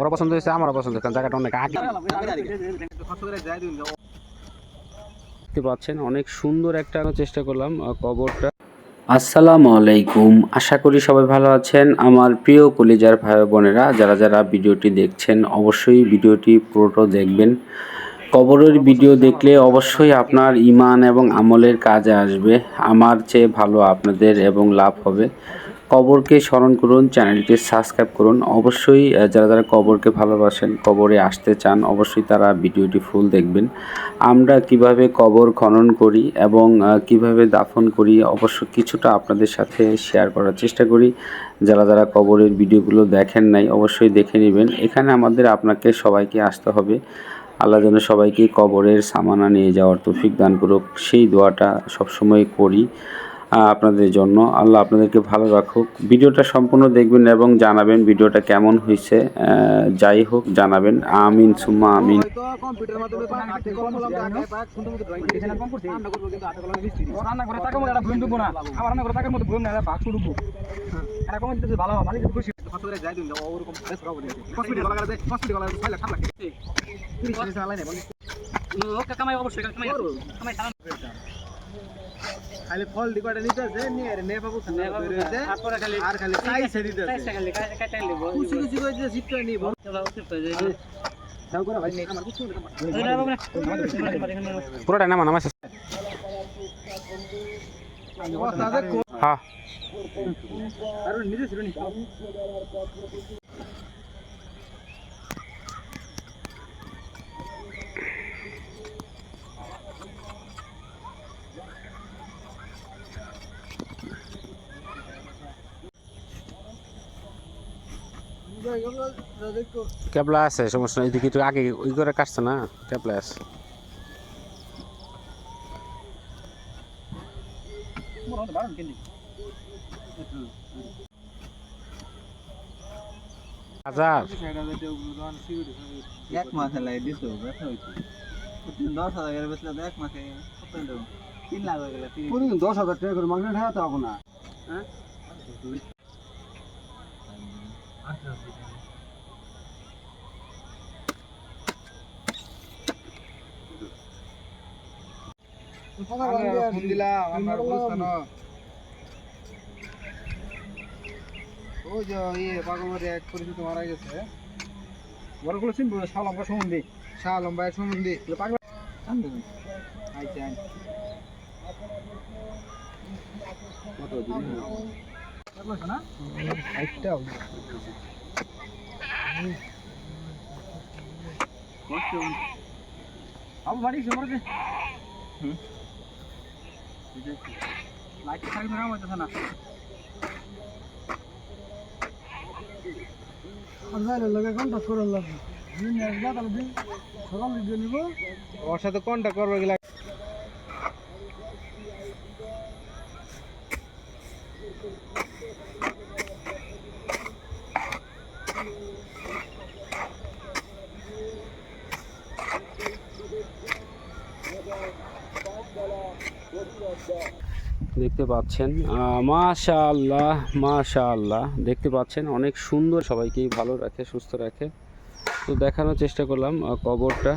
ওরা পছন্দ হয়েছে, আমারও পছন্দ কারণ জায়গাটা অনেক আগে। দেখতে পাচ্ছেন, অনেক সুন্দর একটা চেষ্টা করলাম কবরটা। আসসালামু আলাইকুম, আশা করি সবাই ভালো আছেন। আমার প্রিয় কলিজার ভাই বোনেরা, যারা যারা ভিডিওটি দেখছেন, অবশ্যই ভিডিওটি পুরোটা দেখবেন। কবরের ভিডিও দেখলে অবশ্যই আপনার ইমান এবং আমলের কাজে আসবে। আমার চেয়ে ভালো আপনাদের এবং লাভ হবে। কবরকে স্মরণ করুন, চ্যানেলটি সাবস্ক্রাইব করুন। অবশ্যই যারা যারা কবরকে ভালোবাসেন, কবরে আসতে চান, অবশ্যই তারা ভিডিওটি ফুল দেখবেন। আমরা কীভাবে কবর খনন করি এবং কীভাবে দাফন করি, অবশ্য কিছুটা আপনাদের সাথে শেয়ার করার চেষ্টা করি। যারা যারা কবরের ভিডিওগুলো দেখেন নাই, অবশ্যই দেখে নেবেন। এখানে আমাদের আপনাকে সবাইকে আসতে হবে। আল্লাহ যেন সবাইকে কবরের সামানা নিয়ে যাওয়ার তৌফিক দান করুক। সেই দোয়াটা সবসময় করি। আপনাদের জন্য। আল্লাহ আপনাদেরকে ভালো রাখুক। ভিডিওটা সম্পূর্ণ দেখবেন এবং জানাবেন ভিডিওটা কেমন হয়েছে। যাই হোক জানাবেন। আমিন সুম্মা আমিন। হয়তো করে টাকার মধ্যে একটা ভ্রম দেবো না ভ্রম না বলি দে না লোক কামাই অবশ্যই কামাই কামাই খালি ফল দিবাটা নিতেছে নিয়ে রে নে বাবু তারপরে খালি আর খালি সাইজ দিতেছে কুচি কুচি যে সিট করে দাও করে ভাই আমার কিছু পুরোটা নামা নামাইছে হ্যাঁ। আর নিজে ছিল নি। ক্যাবলা আছে সমস্যা নেই। এদিকে তো আগে ওই করে কাটছে না ক্যাবলা আছে। হাজার। এক মাসে লাই দিছো ব্যথা হইছে। দশ হাজার বেচলে এক মাসে তিন লাখ হয়ে গেল দশ হাজার টাকা করে মাগনা ঠেকাতে হব না। ফোন দিলাম আপনার বুঝতানো ইয়ে এক পরিচিত মারা গেছে বড়গুলো চিনবো শাল লম্বা সম্বন্ধে শাল লম্বা এক সম্বন্ধে পাগল আইতে আই কত দিন না। একটাও আবু বাড়ি সমরে হুম লাইট খাই না হইতেছে না ওর সাথে কোনটা করবে গেলা দেখতে পাচ্ছেন অনেক সুন্দর সবাইকেই ভালো রাখে সুস্থ রাখে। তো দেখানোর চেষ্টা করলাম কবরটা।